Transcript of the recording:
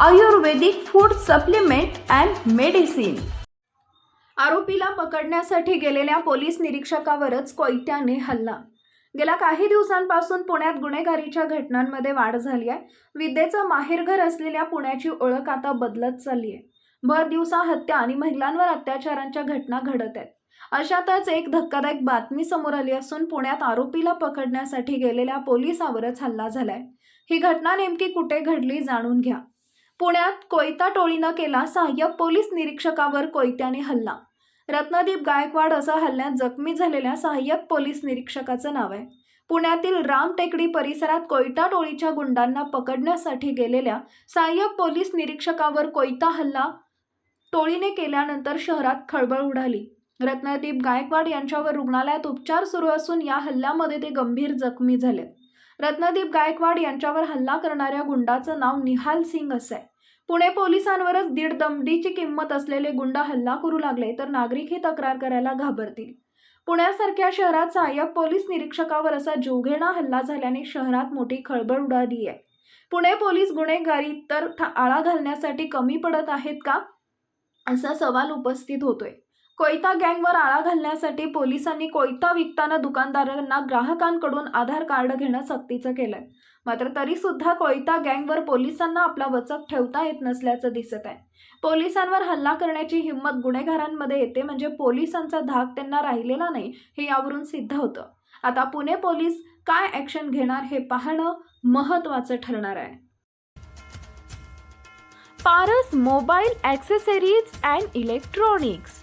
Ayurvedic food supplement and medicine. आरोपीला पकडण्यासाठी गेलेल्या पोलीस निरीक्षकावरच कोयत्याने हल्ला. गेल्या काही दिवसांपासून पुण्यात गुन्हेगारीच्या घटनांमध्ये वाढ झाली आहे. विद्येचं माहेरघर असलेल्या पुण्याची ओळख आता बदलत चालली आहे. भर दिवसा हत्या आणि महिलांवर अत्याचारांच्या घटना घडत आहेत. अशातच एक धक्कादायक बातमी समोर आली असून पुण्यात आरोपीला पकडण्यासाठी गेलेल्या पोलिसावरच हल्ला झालाय. ही घटना नेमकी कुठे घडली जाणून घ्या. पुण्यात कोयता टोळीनं केला सहाय्यक पोलीस निरीक्षकावर कोयत्याने हल्ला. रत्नदीप गायकवाड असा हल्ल्यात जखमी झालेल्या सहाय्यक पोलीस निरीक्षकाचं नाव आहे. पुण्यातील राम टेकडी परिसरात कोयता टोळीच्या गुंडांना पकडण्यासाठी गेलेल्या सहाय्यक पोलीस निरीक्षकावर कोयता हल्ला टोळीने केल्यानंतर शहरात खळबळ उडाली. रत्नदीप गायकवाड यांच्यावर रुग्णालयात उपचार सुरू असून या हल्ल्यामध्ये ते गंभीर जखमी झाले. रत्नदीप गायकवाड यांच्यावर हल्ला करणाऱ्या गुंडाचं नाव निहाल सिंग असं आहे. पुणे पोलिसांवरच दीड दमडीची किंमत असलेले गुंड हल्ला करू लागले तर नागरिकही तक्रार करायला घाबरतील. पुण्यासारख्या शहरात सहाय्यक पोलीस निरीक्षकावर असा जोघेणा हल्ला झाल्याने शहरात मोठी खळबळ उडाली आहे पुणे पोलीस गुन्हेगारी तर था- आळा घालण्यासाठी कमी पडत आहेत का? असा सवाल उपस्थित होतोय. कोयता गँगवर आळा घालण्यासाठी पोलिसांनी कोयता विकताना दुकानदारांना ग्राहकांकडून आधार कार्ड घेणं सक्तीचं केलंय. मात्र तरी सुद्धा कोयता गँगवर पोलिसांना आपला वचक ठेवता येत नसल्याचं दिसत आहे. पोलिसांवर हल्ला करण्याची हिंमत गुन्हेगारांमध्ये येते म्हणजे पोलिसांचा धाक त्यांना राहिलेला नाही हे यावरून सिद्ध होतं. आता पुणे पोलीस काय ॲक्शन घेणार हे पाहणं महत्त्वाचं ठरणार आहे. Paras mobile accessories and electronics